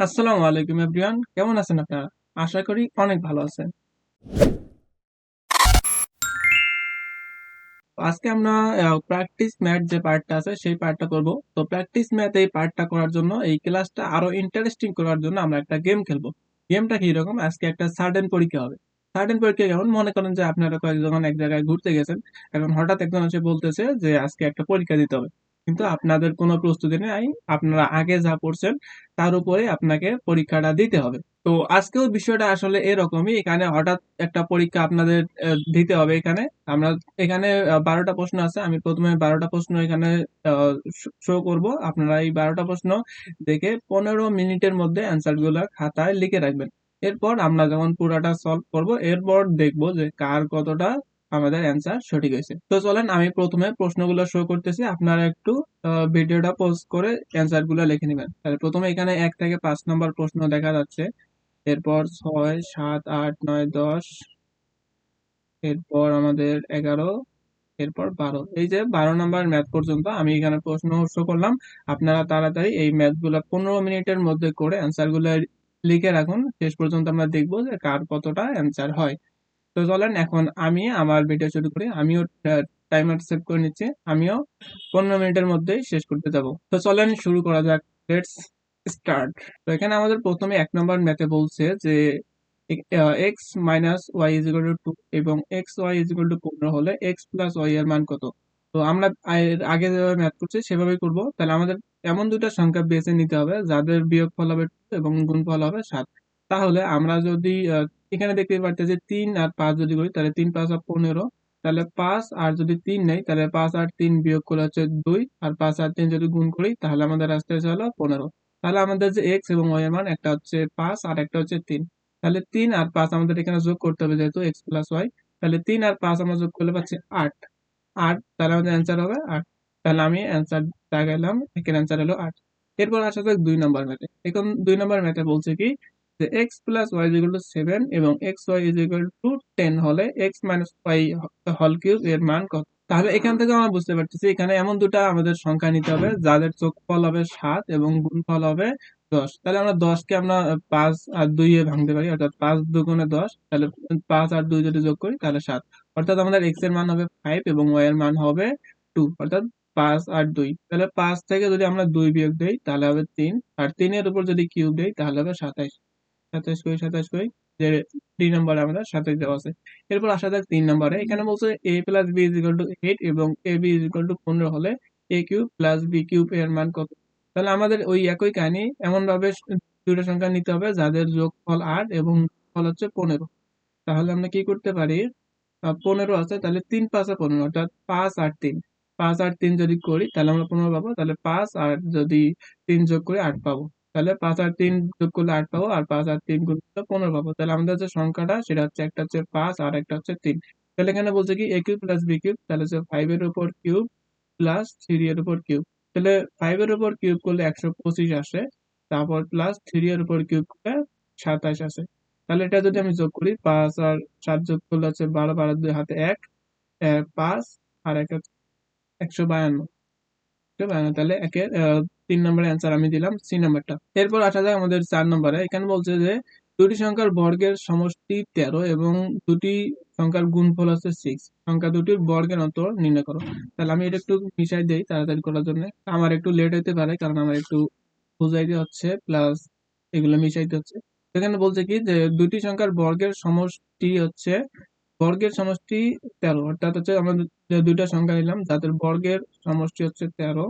আসসালামু আলাইকুম, এভরিওয়ান। কেমন আছেন আপনারা? আশা করি অনেক ভালো আছেন। আজকে আমরা প্র্যাকটিস ম্যাথ যে পার্টটা আছে, সেই পার্টটা করব। তো প্র্যাকটিস ম্যাথ এই পার্টটা করার জন্য, এই ক্লাসটা আরও ইন্টারেস্টিং করার জন্য আমরা একটা গেম খেলব। গেমটা কি রকম আজকে একটা সার্টেন পরীক্ষা হবে। সার্টেন পরীক্ষা কেমন মনে করেন যে আপনারা কয়েকজন এক জায়গায় ঘুরতে গেছেন। এখন হঠাৎ একজন এসে বলতেছে যে, আজকে একটা পরীক্ষা দিতে হবে। কিন্তু আপনাদের কোনো প্রস্তুতি নেই। আপনারা আগে যা পড়ছেন, তার উপরে আপনাকে পরীক্ষাটা দিতে হবে। তো আজকেও বিষয়টা আসলে এরকমই। এখানে হঠাৎ একটা পরীক্ষা আপনাদের দিতে হবে এখানে। আমরা এখানে বারোটা প্রশ্ন আছে। আমি প্রথমে বারোটা প্রশ্ন এখানে শো করব। আপনারা এই বারোটা প্রশ্ন দেখে পনেরো মিনিটের মধ্যে অ্যান্সারগুলা খাতায় লিখে রাখবেন। এরপর আমরা যখন পুরাটা সলভ করব, এরপর দেখব যে কার কতটা আমাদের অ্যান্সার সঠিক হয়েছে। তো চলেন আমি প্রথমে প্রশ্নগুলো শো করতেছি। আপনারা একটু ভিডিওটা পজ করে অ্যান্সারগুলো লিখে নেবেন। তাহলে প্রথমে এখানে এক থেকে পাঁচ নম্বর প্রশ্ন দেখা যাচ্ছে। এরপর ছয়, সাত, আট, নয়, দশ, এরপর আমাদের এগারো, এরপর বারো। এই যে বারো নাম্বার ম্যাথ পর্যন্ত আমি এখানে প্রশ্ন শো করলাম। আপনারা তাড়াতাড়ি এই ম্যাথগুলা পনেরো মিনিটের মধ্যে করে অ্যান্সারগুলো লিখে রাখুন। শেষ পর্যন্ত আমরা দেখব যে কার কতটা অ্যান্সার হয়। তো চলেন, এখন আমি আমার ভিডিও শুরু করি। আমিও টাইমার সেভ করে নিচ্ছি। আমিও পনেরো মিনিটের মধ্যেই শেষ করতে যাব। তো চলেন, শুরু করা যাক। লেটস স্টার্ট তো এখানে আমাদের প্রথমে এক নম্বর ম্যাথে বলছে যে X minus Y is equal to two এবং X Y is equal to পনেরো হলে এক্স প্লাস ওয়াই এর মান কত? তো আমরা আগে যেভাবে ম্যাথ করছি, সেভাবেই করব। তাহলে আমাদের এমন দুটো সংখ্যা বেছে নিতে হবে, যাদের বিয়োগফল হবে টু এবং গুণফল হবে সাত। তাহলে আমরা যদি এখানে দেখতে পারতেছি যে তিন আর পাঁচ যদি করি, তাহলে তিন পাঁচ আর পনেরো, তাহলে পাঁচ আর যদি তিন নেই, তাহলে পাঁচ আর তিন বিয়োগ করে হচ্ছে দুই, আর পাঁচ আর তিন যদি গুণ করি, তাহলে আমাদের আসতে হলো পনেরো। তাহলে আমাদের যে এক্স এবং ওয়াই এর মান, একটা হচ্ছে পাঁচ আর একটা হচ্ছে তিন। তাহলে তিন আর পাঁচ আমাদের এখানে যোগ করতে হবে যেহেতু এক্স প্লাস ওয়াই তাহলে তিন আর পাঁচ আমরা যোগ করলে পাচ্ছি আট। আট, তাহলে আমাদের অ্যান্সার হবে আট। তাহলে আমি অ্যান্সার দেখাইলাম এখানে অ্যান্সার হলো আট। এরপর আসা যাক দুই নম্বর ম্যাথে এখন দুই নম্বর ম্যাথে বলছে কি যে X plus Y is to seven এবং X Y is to ten হলে এক্স মাইনাস ওয়াই হল কিউব এর মান কত? তাহলে এখান থেকে আমরা বুঝতে পারতেছি, এখানে এমন দুটা আমাদের সংখ্যা নিতে হবে, যাদের যোগফল হবে সাত এবং গুণফল হবে দশ। তাহলে আমরা দশকে আমরা পাঁচ আর দুই এ ভাঙতে পারি, অর্থাৎ পাঁচ দুগুণে দশ, তাহলে পাঁচ আর দুই যদি যোগ করি, তাহলে সাত। অর্থাৎ আমাদের এক্সের মান হবে ফাইভ এবং ওয়াই এর মান হবে টু অর্থাৎ পাঁচ আর দুই। তাহলে পাঁচ থেকে যদি আমরা দুই বিয়োগ দেই, তাহলে হবে তিন। আর তিনের উপর যদি কিউব দেই, তাহলে হবে সাতাইশ। সাতাইশ করি সাতাইশ করি, যে দুই নম্বরে আমাদের সাতাইশ দেওয়া আছে। এরপর আসা যাক তিন নম্বরে। এখানে বলছে A plus B is equal to eight এবং A B is equal to পনেরো হলে A cube plus B cube এর মান কত? তাহলে আমাদের ওই একই কাহিনী এমন ভাবে দুটো সংখ্যা নিতে হবে যাদের যোগফল আট এবং ফল হচ্ছে পনেরো। তাহলে আমরা কি করতে পারি? পনেরো আছে, তাহলে তিন পাঁচে পনেরো, অর্থাৎ পাঁচ আর তিন। পাঁচ আর তিন যদি করি, তাহলে আমরা পনেরো পাবো, তাহলে পাঁচ আর যদি তিন যোগ করি আট পাবো। তাহলে পাঁচ আর তিন যোগ করলে আট পাবো, আর পাঁচ আর তিন গুণ করলে পনেরো পাবো। তাহলে আমাদের যে সংখ্যাটা, সেটা হচ্ছে একটা হচ্ছে পাঁচ আর একটা হচ্ছে তিন। তাহলে এখানে বলছে কি A cube plus B cube তাহলে হচ্ছে ফাইভ এর উপর কিউব প্লাস থ্রি এর উপর কিউব তাহলে ফাইভ এর উপর কিউব করলে একশো পঁচিশ আসে, তারপর প্লাস থ্রি এর উপর কিউব করলে সাতাশ আসে। তাহলে এটা যদি আমি যোগ করি, পাঁচ আর সাত যোগ করলে হচ্ছে বারো বারো দুই হাতে এক পাঁচ, আর এক হচ্ছে একশো বায়ান্ন। একশো বায়ান্ন, তাহলে একের তিন নম্বরের অ্যান্সার আমি দিলাম সি নাম্বারটা এরপর আসা যায় আমাদের চার নম্বরে। এখানে বলছে যে, দুটি সংখ্যার বর্গের সমষ্টি তেরো এবং দুটি সংখ্যার গুণফল হচ্ছে সিক্স সংখ্যা দুটির বর্গের অন্তর নির্ণয় করো। তাহলে আমি এটা একটু মিশাই দেই তাড়াতাড়ি করার জন্য। আমার একটু লেট হতে পারে, কারণ আমার একটু বুঝাইতে হচ্ছে প্লাস এগুলো মিশাইতে হচ্ছে। এখানে বলছে কি যে, দুটি সংখ্যার বর্গের সমষ্টি হচ্ছে, বর্গের সমষ্টি তেরো। অর্থাৎ হচ্ছে আমরা দুইটা সংখ্যা নিলাম যাদের বর্গের সমষ্টি হচ্ছে তেরো।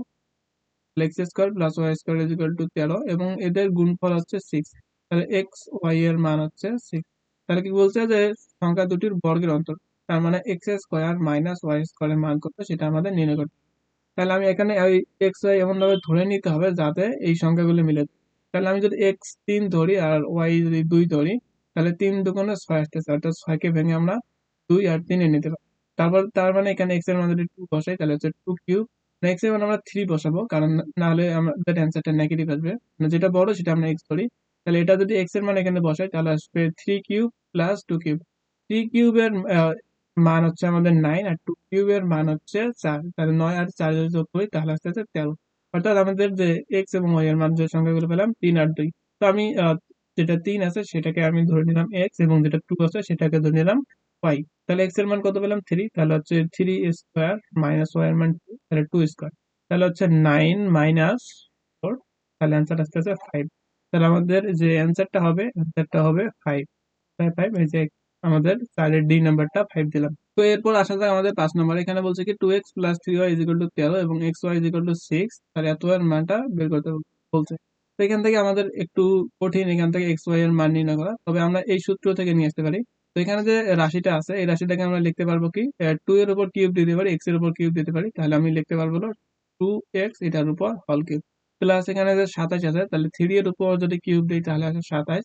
X square plus Y square is equal to তেরো এবং এদের গুণফল হচ্ছে সিক্স তাহলে এক্স ওয়াই এর মান হচ্ছে সিক্স তাহলে কি বলছে যে সংখ্যা দুটির বর্গের অন্তর, তার মানে এক্স স্কোয়ার মাইনাস ওয়াই স্কোয়ারের মান কত সেটা আমাদের নির্ণয় করতে তাহলে আমি এখানে ওই এক্স ওয়াই এমন ভাবে ধরে নিতে হবে যাতে এই সংখ্যাগুলো মিলে তাহলে আমি যদি এক্স তিন ধরি আর ওয়াই যদি দুই ধরি, তাহলে তিন দুগুণে ছয় আসতেছে, অর্থাৎ ছয়কে ভেঙে আমরা দুই আর তিনে নিতে পারি তারপর, তার মানে এখানে এক্সের মান যদি টু বসাই, তাহলে হচ্ছে টু কিউব এর মান আমরা থ্রি বসাবো, কারণ না হলে আমাদের অ্যান্সারটা নেগেটিভ আসবে। যেটা বড় সেটা আমরা এক্স ধরি তাহলে এটা যদি এক্সের মান এখানে বসাই, তাহলে আসবে three cube plus two cube three কিউবের মান হচ্ছে আমাদের নাইন আর টু কিউবের মান হচ্ছে চার। তাহলে নয় আর চার যদি যোগ করি, তাহলে আসতে হচ্ছে তেরো। অর্থাৎ আমাদের যে এক্স এবং ওয়াই এর মান যে সংখ্যাগুলো পেলাম, তিন আর দুই। তো আমি যেটা তিন আছে সেটাকে আমি ধরে নিলাম এক্স এবং যেটা টু আছে সেটাকে ধরে নিলাম ওয়াই তাহলে এক্সের মান কত পেলাম? তাহলে হচ্ছে মাইনাস এর মান তাহলে তাহলে হচ্ছে মাইনাস তাহলে তাহলে আমাদের যে হবে হবে ফাইভ ফাইভ ফাইভ এই যে আমাদের ডি নাম্বারটা দিলাম। তো এরপর আসা যাক আমাদের পাঁচ নম্বর এখানে বলছে কি two X plus three Y is equal to তেরো এবং এক্স ওয়াই টু সিক্স তাহলে এত এর মানটা বের করতে বলছে। তো এখান থেকে আমাদের একটু কঠিন, এখান থেকে এক্স ওয়াই এর মান নির্ণয় করা। তবে আমরা এই সূত্র থেকে নিয়ে আসতে পারি। তো এখানে যে রাশিটা আছে, এই রাশিটাকে আমরা লিখতে পারব কি? টু এর উপর কিউব দিতে পারি এক্সের উপর কিউব দিতে পারি, তাহলে আমি লিখতে পারব টু এক্স এটার উপর হল কিউব প্লাস এখানে যে সাতাশ আছে, তাহলে থ্রি এর উপর যদি কিউব দিই, তাহলে আছে সাতাশ,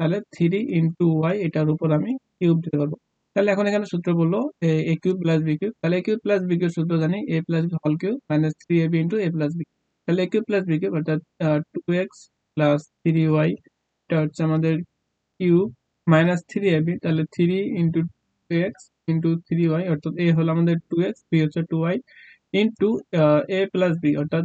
তাহলে থ্রি ইন্টু ওয়াই এটার উপর আমি কিউব দিতে পারব। তাহলে এখন এখানে সূত্র বলল, A cube plus B cube তাহলে A cube plus B cube সূত্র জানি এ প্লাস বি হল cube minus three A B into A plus B তাহলে A cube plus B cube অর্থাৎ two X plus three Y এটা হচ্ছে আমাদের cube minus three A B তাহলে three into two X into three Y অর্থাৎ এ হলো আমাদের two x B হচ্ছে two Y into A plus B অর্থাৎ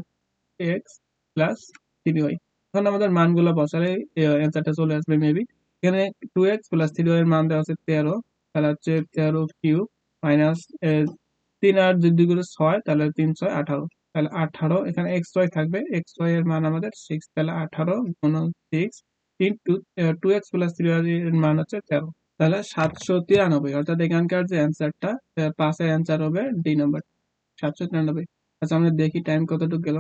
এক্স প্লাস থ্রি ওয়াই এখন আমাদের মানগুলো বসালে অ্যান্সারটা চলে আসবে মেবি এখানে two X plus three Y এর মান দেওয়া আছে তেরো, তাহলে হচ্ছে তেরো কিউব মাইনাস তিন আর যদি করে ছয়, তাহলে তিন ছয় আঠারো। তাহলে আঠারো, এখানে এক্স ওয়াই থাকবে এক্স ওয়াই এর মান আমাদের সিক্স তাহলে আঠারো গুণ six into two X plus three মান হচ্ছে তেরো। তাহলে সাতশো তিরানব্বই, অর্থাৎ এখানকার যে অ্যান্সারটা পাঁচের অ্যান্সার হবে ডি নাম্বার সাতশো তিরানব্বই। আচ্ছা আমরা দেখি টাইম কতটুকু গেল।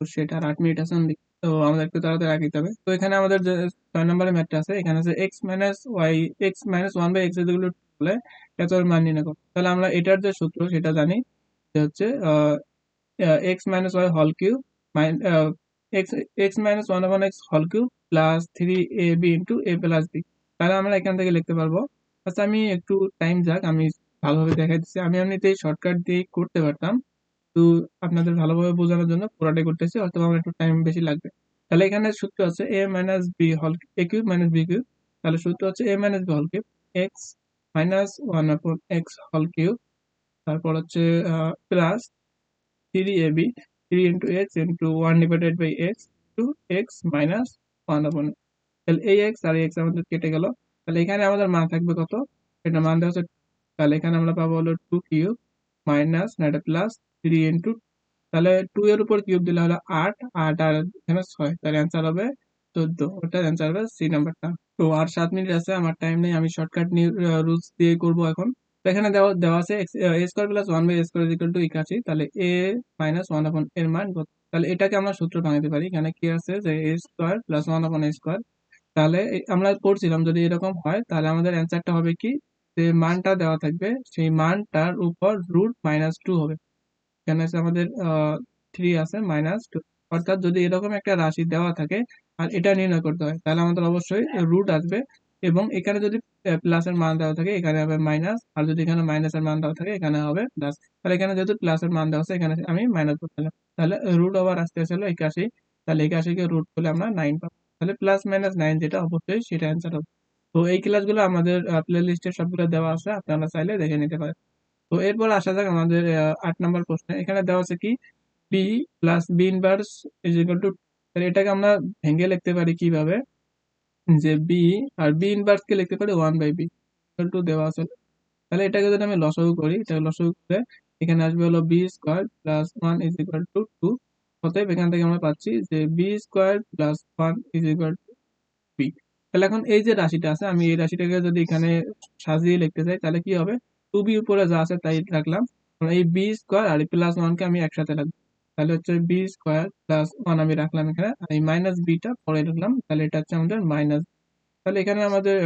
তো সেটা আট মিনিট আছে তো আমাদের একটু তাড়াতাড়ি আগে হবে তো এখানে আমাদের যে ছয় নম্বরের ম্যাথটা আছে, এখানে আছে X minus Y X minus one by X যেগুলো বলে এত মান নির্ণয় করো তাহলে আমরা এটার যে সূত্র, সেটা জানি যে হচ্ছে এক্স মাইনাস ওয়াই হল cube X X minus one one X হল cube plus three A B into A plus B তাহলে আমরা এখান থেকে লিখতে পারব। আচ্ছা আমি একটু টাইম যাক, আমি ভালোভাবে দেখাই দিচ্ছি। আমি এমনিতেই শর্টকাট দিয়ে করতে পারতাম। তো আপনাদের ভালোভাবে বোঝানোর জন্য পুরাটাই করতেছি, অথবা আমার একটু টাইম বেশি লাগবে। তাহলে এখানে সূত্র আছে এ মাইনাস বি হল A cube minus B cube তাহলে সূত্র হচ্ছে এ মাইনাস বি হল cube X minus one upon X হল কিউব তারপর হচ্ছে plus three A B three into X into one divided by X two X minus one upon তাহলে এই x আর x আমাদের কেটে গেল। তাহলে এখানে আমাদের মান থাকবে কত? এটা মান দেওয়া হচ্ছে তাহলে এখানে আমরা পাবো হলো টু কিউব মাইনাস না এটা প্লাস থ্রি ইন্টু তাহলে টু এর উপর কিউব দিলে হলো আট আট আর এখানে ছয়। তাহলে অ্যান্সার হবে চোদ্দ। ওটা অ্যান্সার হবে সি নাম্বারটা তো আর সাত মিনিট আছে, আমার টাইম নেই, আমি শর্টকাট রুলস দিয়ে করব এখন। তো এখানে দেওয়া দেওয়া আছে A square plus one by square equal to ইকাশি তাহলে এ মাইনাস ওয়ান আপন এর মান তাহলে এটাকে আমরা সূত্র ভাঙাতে পারি। এখানে কি আছে যে এ স্কোয়ার প্লাস ওয়ান আপন এ স্কোয়ার তাহলে আমরা পড়ছিলাম যদি এরকম হয়, তাহলে আমাদের অ্যান্সারটা হবে কি? যে মানটা দেওয়া থাকবে, সেই মানটার উপর রুট মাইনাস টু হবে। এখানে আছে আমাদের থ্রি আছে মাইনাস টু অর্থাৎ যদি এরকম একটা রাশি দেওয়া থাকে, আর এটা নির্ণয় করতে হয়, তাহলে আমাদের অবশ্যই রুট আসবে। এবং এখানে যদি প্লাসের মান দেওয়া থাকে, এখানে হবে মাইনাস আর যদি এখানে মাইনাসের মান দেওয়া থাকে, এখানে হবে প্লাস তাহলে এখানে যেহেতু প্লাসের মান দেওয়া আছে, এখানে আমি মাইনাস করতে তাহলে রুট ওভার আসতে আসলে একাশি। তাহলে একাশিকে রুট করলে আমরা নাইন পাবো। তাহলে প্লাস মাইনাস নাইন যেটা অবশ্যই সেটা অ্যান্সার হবে। তো এই ক্লাসগুলো আমাদের প্লে লিস্টে সবগুলো দেওয়া আছে, আপনারা চাইলে দেখে নিতে পারেন। তো এরপর আসা যাক আমাদের আট নম্বর প্রশ্নে। এখানে দেওয়া আছে কি? B plus B inverse is equal to এটাকে আমরা ভেঙে লিখতে পারি কীভাবে? যে বি আর বি ইনভার্স কে লিখতে পারি ওয়ান বাই বি টু দেওয়া আছে। তাহলে এটাকে যদি আমি লসগু করি এটা লসগু করে এখানে আসবে হলো B square plus one is equal to two অতএব এখান থেকে আমরা পাচ্ছি যে B square plus one is equal to B তাহলে এখন এই যে রাশিটা আছে, আমি এই রাশিটাকে যদি এখানে সাজিয়ে লিখতে চাই, তাহলে কি হবে? টু বি উপরে যা আছে তাই রাখলাম। এই বি স্কোয়ার আর প্লাস ওয়ানকে আমি একসাথে রাখব। তাহলে হচ্ছে বি স্কোয়ার প্লাস ওয়ান আমি রাখলাম এখানে। এই মাইনাস বিটা পরে রাখলাম, তাহলে এটা হচ্ছে আমাদের মাইনাস তাহলে এখানে আমাদের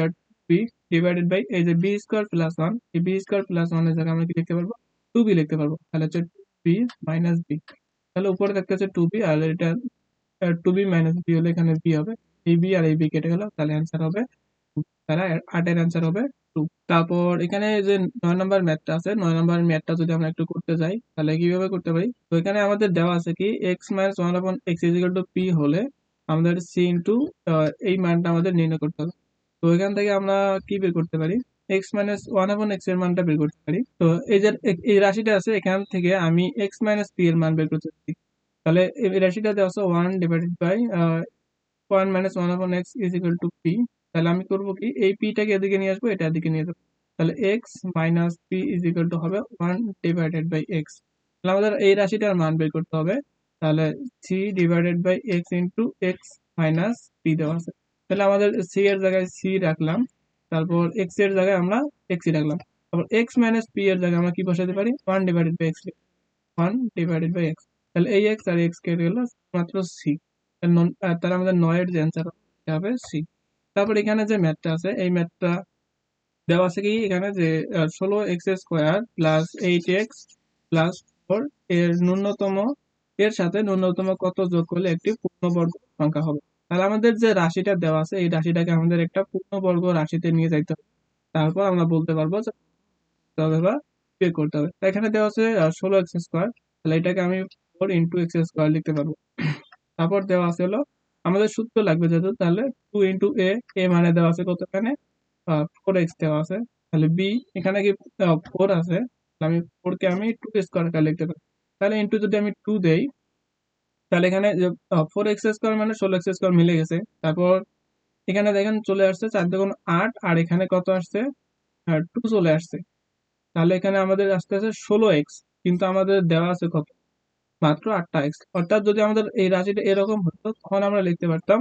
বি ডিভাইডেড বাই এই যে বি স্কোয়ার প্লাস ওয়ান এই বি স্কোয়ার প্লাস ওয়ানের জায়গায় আমরা কি লিখতে পারব? টু বি লিখতে পারব। তাহলে হচ্ছে বি মাইনাস বি তাহলে উপরে দেখতে হচ্ছে টু বি আর এটা টু বি মাইনাস বি হলে এখানে বি হবে। এই বি আর এই বি কেটে গেল, তাহলে অ্যান্সার হবে, তাহলে আটের অ্যান্সার হবে। তারপর এখানে যে নয় নম্বর ম্যাথটা আছে, নয় নম্বর ম্যাথটা যদি আমরা একটু করতে যাই, তাহলে কীভাবে করতে পারি? তো এখানে আমাদের দেওয়া আছে কি X minus one upon X is equal to P হলে আমাদের সি ইন্টু এই মানটা আমাদের নির্ণয় করতে হবে। তো এখান থেকে আমরা কি বের করতে পারি? এক্স মাইনাস ওয়ান আপন এক্সের মানটা বের করতে পারি। তো এই যে, এই রাশিটা আছে, এখান থেকে আমি এক্স মাইনাস পি এর মান বের করতে পারি তাহলে এই রাশিটা দেওয়া আছে one divided by one minus one upon X is to P তাহলে আমি করব কি? এই পিটাকে এদিকে নিয়ে আসব, এটা এদিকে নিয়ে যাব। তাহলে X minus P is to হবে ওয়ান ডিভাইডেড বাই এক্স তাহলে আমাদের এই রাশিটার মান বের করতে হবে। তাহলে C divided by X into X minus P দেওয়া আছে। তাহলে আমাদের সি এর জায়গায় সি রাখলাম, তারপর এক্সের জায়গায় আমরা এক্স রাখলাম। তারপর এক্স মাইনাস পি এর জায়গায় আমরা কি বসাতে পারি? One divided by X one divided by X তাহলে এই এক্স আর এক্স কেটে গেল মাত্র সি তাহলে আমাদের নয়ের যে অ্যান্সার হবে সি তারপর এখানে যে ম্যাথটা আছে, এই ম্যাথটা দেওয়া আছে কি? এখানে যে ষোলো X square plus eight X plus four এর ন্যূনতম এর সাথে ন্যূনতম কত যোগ করলে একটি পূর্ণবর্গ সংখ্যা হবে। তাহলে আমাদের যে রাশিটা দেওয়া আছে, এই রাশিটাকে আমাদের একটা পূর্ণবর্গ রাশিতে নিয়ে যাইতে হবে। তারপর আমরা বলতে পারব যে বা বের করতে হবে। এখানে দেওয়া আছে ষোলো এক্স স্কোয়ার তাহলে এটাকে আমি ফোর ইন্টু এক্স স্কোয়ার লিখতে পারব। তারপর দেওয়া আছে হলো আমাদের সূত্র লাগবে যেহেতু, তাহলে টু ইন্টু এ এ মানে দেওয়া আছে কত এখানে ফোর এক্স দেওয়া আছে। তাহলে বি এখানে কি ফোর আছে? আমি ফোর কে আমি টু স্কোয়ার লিখতে পারি। তাহলে ইন্টু যদি আমি টু দেই, তাহলে এখানে ফোর এক্স স্কোয়ার মানে ষোলো এক্স স্কোয়ার মিলে গেছে। তারপর এখানে দেখেন চলে আসছে চার দেখুন আট, আর এখানে কত আসছে? টু চলে আসছে। তাহলে এখানে আমাদের আসতে আছে ষোলো এক্স কিন্তু আমাদের দেওয়া আছে কত? মাত্র আটটা এক্স অর্থাৎ যদি আমাদের এই রাশিটা এরকম হতো, তখন আমরা লিখতে পারতাম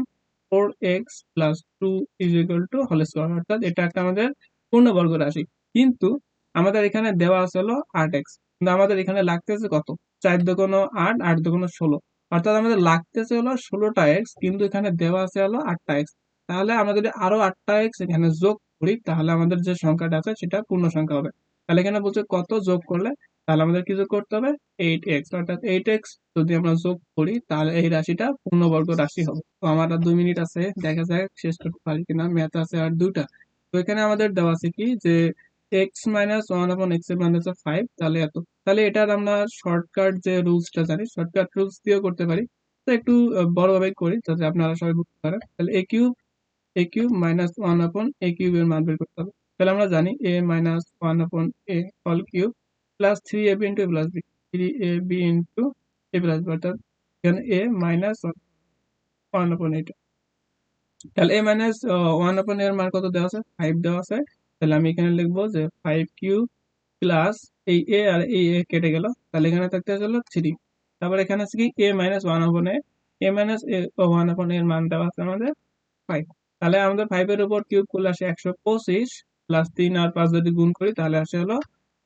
four X plus two is equal to whole square অর্থাৎ এটা একটা আমাদের পূর্ণবর্গ রাশি। কিন্তু আমাদের এখানে দেওয়া আছে হলো আট এক্স কিন্তু আমাদের এখানে লাগতেছে কত? চার দোকানো আট আট দোকানো ষোলো। অর্থাৎ আমাদের লাগতেছে হলো ষোলোটা এক্স কিন্তু এখানে দেওয়া আছে হলো আটটা এক্স তাহলে আমরা যদি আরও আটটা এক্স এখানে যোগ করি, তাহলে আমাদের যে সংখ্যাটা আছে, সেটা পূর্ণ সংখ্যা হবে। তাহলে এখানে বলছে কত যোগ করলে তাহলে আমাদের কি যোগ করতে হবে? এইট এক্স অর্থাৎ এইট এক্স যদি আমরা যোগ করি, তাহলে এই রাশিটা পূর্ণবর্গ রাশি হবে। তো আমার দুই মিনিট আছে, দেখা যায় শেষ করতে পারি কিনা। ম্যাথ আছে আর দুটা তো এখানে আমাদের দেওয়া আছে কি? যে এক্স মাইনাস ওয়ান আপন এক্সের হচ্ছে ফাইভ তাহলে এত। তাহলে এটার আমরা শর্টকাট যে রুলসটা জানি শর্টকাট রুলস দিয়েও করতে পারি। তো একটু বড়ভাবে করি, যাতে আপনারা সবাই বুঝতে পারেন। তাহলে A cube A cube minus one upon A কিউবের মান বের করতে হবে। তাহলে আমরা জানি A minus one upon A all cube plus three A B into A plus B three A B into A plus B অর্থাৎ এখানে এ মাইনাস ওয়ান আপন এটা তাহলে এ মাইনাস ওয়ান আপন এর মান কত দেওয়া আছে? ফাইভ দেওয়া আছে। তাহলে আমি এখানে লিখব যে ফাইভ কিউব প্লাস এই এ আর এই এ কেটে গেল। তাহলে এখানে থাকতে হলো থ্রি তারপর এখানে আছে কি? A minus one upon A a minus a one upon এর মান দেওয়া আছে আমাদের ফাইভ তাহলে আমাদের ফাইভের উপর কিউব করলে আসে একশো পঁচিশ প্লাস তিন আর পাঁচ যদি গুণ করি, তাহলে আসে হলো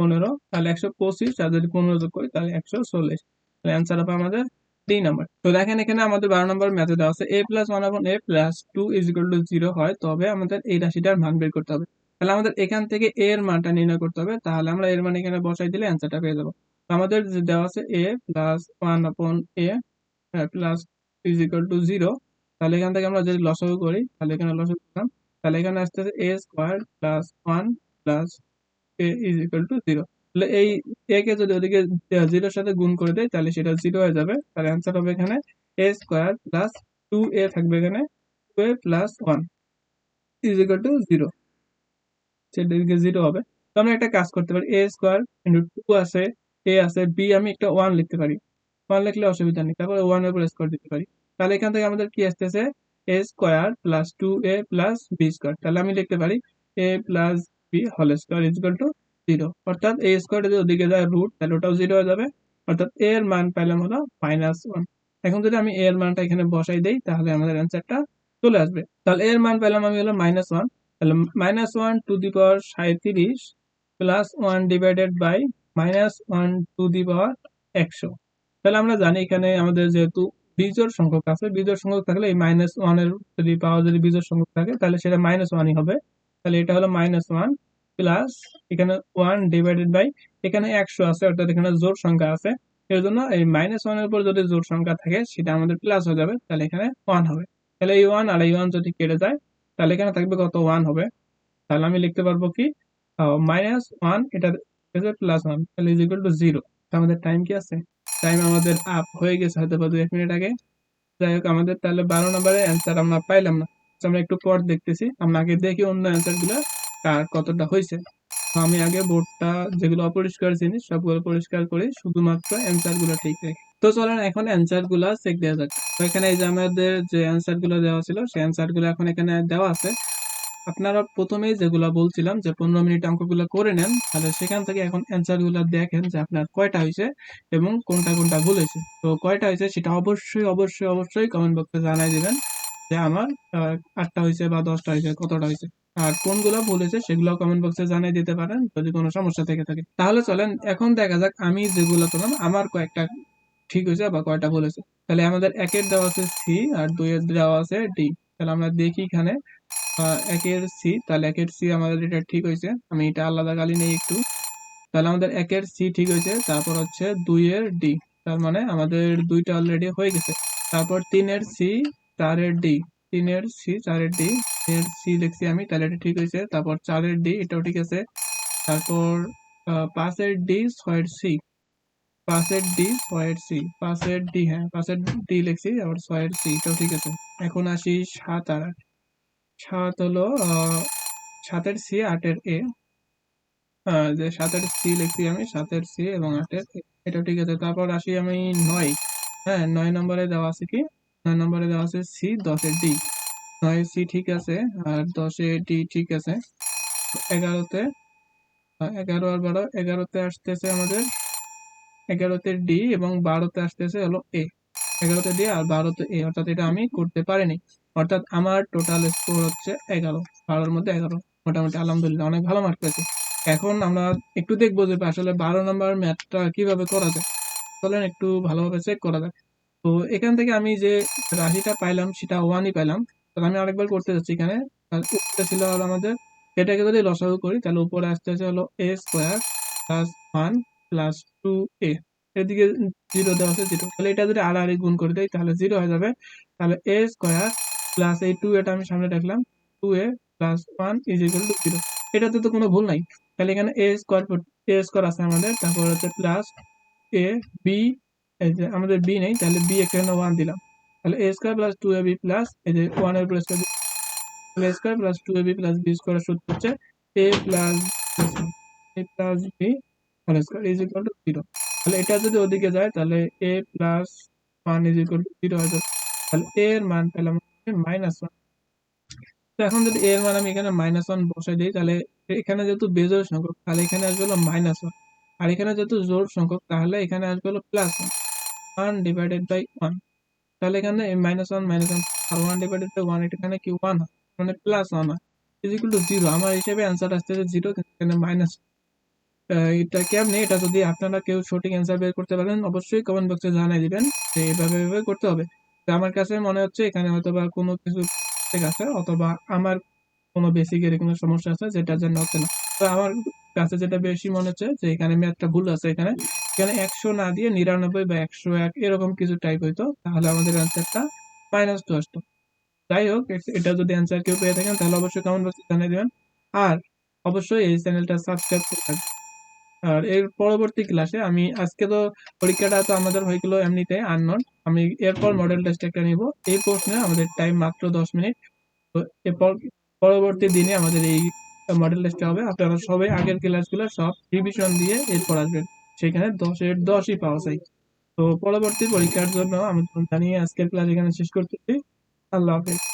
পনেরো, তাহলে একশো পঁচিশ, আর যদি পনেরো যোগ করি, তাহলে একশো চল্লিশ। তাহলে অ্যান্সার হবে আমাদের ডি নাম্বার তো দেখেন, এখানে আমাদের বারো নম্বর ম্যাথে দেওয়া আছে। A plus one upon A plus two is equal to zero হয়, তবে আমাদের এই রাশিটার মান বের করতে হবে। তাহলে আমাদের এখান থেকে এ এর মানটা নির্ণয় করতে হবে, তাহলে আমরা এর মান এখানে বসাই দিলে অ্যান্সারটা পেয়ে যাব। আমাদের যে দেওয়া আছে A plus one upon A plus is equal to zero তাহলে এখান থেকে আমরা যদি লসাগু করি, তাহলে এখানে লসাগু করলাম। তাহলে এখানে আসতেছে A square plus one plus is equal to zero তাহলে এই যদি ওদিকে জিরোর সাথে গুণ করে দেয় তাহলে সেটা জিরো হয়ে যাবে। তাহলে অ্যান্সার হবে এখানে A square plus two A থাকবে এখানে। Two A plus one is equal to zero সেদিকে জিরো হবে। তো আমরা একটা কাজ করতে পারি। এ স্কোয়ার ইন্টু টু আছে এ আছে বি আমি একটা ওয়ান লিখতে পারি। ওয়ান লিখলে অসুবিধা নেই। তারপরে ওয়ানের উপর স্কোয়ার দিতে পারি। তাহলে এখান থেকে আমাদের কি আসতেছে? A square plus two A plus B square তাহলে আমি লিখতে পারি A plus B whole square to zero অর্থাৎ এ স্কোয়ার যদি ওদিকে যায় রুট তাহলে ওটাও জিরো হয়ে যাবে। অর্থাৎ এ এর মান হলো মাইনাস ওয়ান এখন যদি আমি এ এর মানটা এখানে বসাই তাহলে আমাদের অ্যান্সারটা চলে আসবে। তাহলে এর মান আমি হলো মাইনাস ওয়ান তাহলে minus one to the power সাঁত্রিশ plus one divided by minus one to the power একশো। তাহলে আমরা জানি এখানে আমাদের যেহেতু বিজোড় সংখ্যক আছে, বিজোড় সংখ্যক থাকলে এই মাইনাস ওয়ানের যদি পাওয়ার যদি বিজোড় সংখ্যক থাকে, তাহলে সেটা মাইনাস ওয়ানই হবে। তাহলে এটা হলো মাইনাস ওয়ান প্লাস এখানে ওয়ান ডিভাইডেড বাই এখানে একশো আছে, অর্থাৎ এখানে জোর সংখ্যা আছে। এর জন্য এই মাইনাস ওয়ানের উপর যদি জোর সংখ্যা থাকে, সেটা আমাদের প্লাস হয়ে যাবে, তাহলে এখানে ওয়ান হবে। তাহলে এই ওয়ান আর এই ওয়ান যদি কেটে যায়, তাহলে এখানে থাকবে কত? ওয়ান হবে। তাহলে আমি লিখতে পারব কি? মাইনাস ওয়ান এটা প্লাস ওয়ান তাহলে ইজ ইকুয়াল টু জিরো আমাদের টাইম কি আছে? টাইম আমাদের আপ হয়ে গেছে, হয়তো বা দু এক মিনিট আগে। যাই হোক, আমাদের তাহলে বারো নম্বরে অ্যান্সার আমরা পাইলাম না। আমরা একটু পর দেখতেছি। আমরা আগে দেখি অন্য অ্যান্সারগুলো, কার কতটা হয়েছে। আমি আগে বোর্ডটা যেগুলো অপরিষ্কার জিনিস, সবগুলো পরিষ্কার করে শুধুমাত্র অ্যান্সারগুলো ঠিক রেখে। তো চলেন এখন অ্যান্সারগুলা চেক দেওয়া যাক। তো এখানে এই যে আমাদের যে অ্যান্সারগুলো দেওয়া ছিল, সেই অ্যান্সারগুলো এখন এখানে দেওয়া আছে। আপনারা প্রথমেই যেগুলো বলছিলাম, যে পনেরো মিনিট অঙ্কগুলো করে নেন, তাহলে সেখান থেকে এখন অ্যান্সারগুলো দেখেন যে আপনার কয়টা হয়েছে এবং কোনটা কোনটা ভুল হয়েছে। তো কয়টা হয়েছে সেটা অবশ্যই অবশ্যই অবশ্যই কমেন্ট বক্সে জানাই দিবেন। যে আমার আটটা হয়েছে বা দশটা হয়েছে, কতটা হয়েছে। আর কোনগুলো ভুল হয়েছে সেগুলো কমেন্ট বক্সে জানিয়ে দিতে পারেন, যদি কোনো সমস্যা থেকে থাকে। তাহলে চলেন, এখন দেখা যাক আমি যেগুলো করলাম, আমার কয়েকটা ঠিক হয়েছে বা কয়টা ভুল হয়েছে। তাহলে আমাদের একের দেওয়া আছে সি আর দুইয়ের দেওয়া আছে ডি। তাহলে আমরা দেখি এখানে একের সি, তাহলে একের সি আমাদের এটা ঠিক হয়েছে। আমি এটা আলাদা গালি নেই একটু। তাহলে আমাদের একের সি ঠিক হয়েছে, তারপর হচ্ছে দুইয়ের ডি। তার মানে আমাদের দুইটা অলরেডি হয়ে গেছে। তারপর তিনের সি চারের ডি তিনের সি চারের ডি তিনের সি লিখছি আমি তাহলে এটা ঠিক হয়েছে। তারপর চারের ডি এটাও ঠিক আছে। তারপর পাঁচের ডি ছয়ের সি। পাঁচের ডি ছয়ের সি। পাঁচের ডি হ্যাঁ পাঁচের ডি লিখছি আবার ছয়ের সি এটাও ঠিক আছে। এখন আসি সাত আর আট। সাত হলো সাতের সি আটের এ। আহ, যে সাতের সি লিখছি আমি সাতের সি এবং আটের এ। এটা ঠিক আছে। তারপর আসি আমি নয়। হ্যাঁ নয় নম্বরে দেওয়া আছে কি? নয় নম্বরে দেওয়া আছে সি দশের ডি। নয় সি ঠিক আছে, আর দশে ডি ঠিক আছে। এগারোতে এগারো আর বারো, এগারোতে আসতেছে আমাদের, এগারোতে ডি এবং বারোতে আসতেছে হলো এ। এগারোতে ডি আর বারোতে এ, অর্থাৎ এটা আমি করতে পারিনি। অর্থাৎ আমার টোটাল স্কোর হচ্ছে এগারো, বারোর মধ্যে এগারো। মোটামুটি আলহামদুলিল্লাহ, অনেক ভালো মার্ক পেয়েছি। এখন আমরা একটু দেখব যে আসলে বারো নম্বর ম্যাথটা কীভাবে করা যায়। চলেন একটু ভালোভাবে চেক করা যাক। তো এখান থেকে আমি যে রাশিটা পাইলাম, সেটা ওয়ানই পাইলাম। তাহলে আমি আরেকবার করতে যাচ্ছি এখানে। ছিল হলো আমাদের, এটাকে যদি লসাগু করি, তাহলে উপরে আসতেছে হলো A square plus one plus two A এদিকে জিরো দেওয়া আছে জিরো তাহলে এটা যদি আড়াআড়ি গুণ করে দেয় তাহলে জিরো হয়ে যাবে। তাহলে এ স্কোয়ার প্লাস এই টু এটা আমি সামনে রাখলাম। Two A plus one is equal to zero এটাতে তো কোনো ভুল নাই। তাহলে এখানে এ স্কোয়ার এ স্কোয়ার আছে আমাদের। তারপর হচ্ছে প্লাস এ বি এই যে আমাদের বি নেই, তাহলে বি এখানে ওয়ান দিলাম। তাহলে A square plus two A B plus এই যে ওয়ানের প্লাস তাহলে A square plus two A B plus B square সূত্র হচ্ছে A plus A plus B whole square is equal to zero তাহলে এটা যদি ওদিকে যায়, তাহলে A plus one is equal to zero হয়ে যাবে। তাহলে এ এর মান পেলাম মাইনাস ওয়ান এখন যদি এর মান আমি এখানে মাইনাস ওয়ান বসাই দিই, তাহলে এখানে যেহেতু বেজোড় সংখ্যক, তাহলে এখানে আসবে হলো মাইনাস ওয়ান আর এখানে যেহেতু জোর সংখ্যক, তাহলে এখানে আসবে হলো plus one one divided by one তাহলে এখানে মাইনাস ওয়ান মাইনাস ওয়ান আর ওয়ান ডিভাইডেড বাই ওয়ান এখানে কি ওয়ান হয়? মানে প্লাস ওয়ান হয়। ইজ ইকুয়াল টু জিরো আমার হিসেবে অ্যান্সার আসতেছে জিরো এখানে মাইনাস এটা কেমনে? এটা যদি আপনারা কেউ সঠিক অ্যান্সার বের করতে পারেন, অবশ্যই কমেন্ট বক্সে জানিয়ে দিবেন যে এভাবে এভাবে করতে হবে। তো আমার কাছে মনে হচ্ছে এখানে হয়তো বা কোনো কিছু আছে, অথবা আমার কোনো বেসিকের কোনো সমস্যা আছে যেটা জন্য হচ্ছে না। তো আমার কাছে যেটা বেশি মনে হচ্ছে যে এখানে ম্যাথটা ভুল আছে এখানে। এখানে একশো না দিয়ে নিরানব্বই বা একশো এক এরকম কিছু টাইপ হইতো, তাহলে আমাদের অ্যান্সারটা মাইনাস টু আসতো। যাই হোক এটা যদি অ্যান্সার কেউ পেয়ে থাকেন, তাহলে অবশ্যই কমেন্ট বক্সে জানিয়ে দেবেন। আর অবশ্যই এই চ্যানেলটা সাবস্ক্রাইব করে থাকবেন আর এর পরবর্তী ক্লাসে আমি আজকে তো পরীক্ষাটা তো আমাদের হয়ে গেলো এমনিতে আননোন আমি এরপর মডেল টেস্ট একটা নিব। এই প্রশ্নে আমাদের টাইম মাত্র দশ মিনিট। তো এরপর, পরবর্তী দিনে আমাদের এই মডেল টেস্টটা হবে। আপনারা সবাই আগের ক্লাসগুলো সব রিভিশন দিয়ে এরপর আসবেন। সেখানে দশের দশই পাওয়া যায়। তো পরবর্তী পরীক্ষার জন্য আমি জানিয়ে আজকের ক্লাস এখানে শেষ করতেছি। আল্লাহ হাফেজ।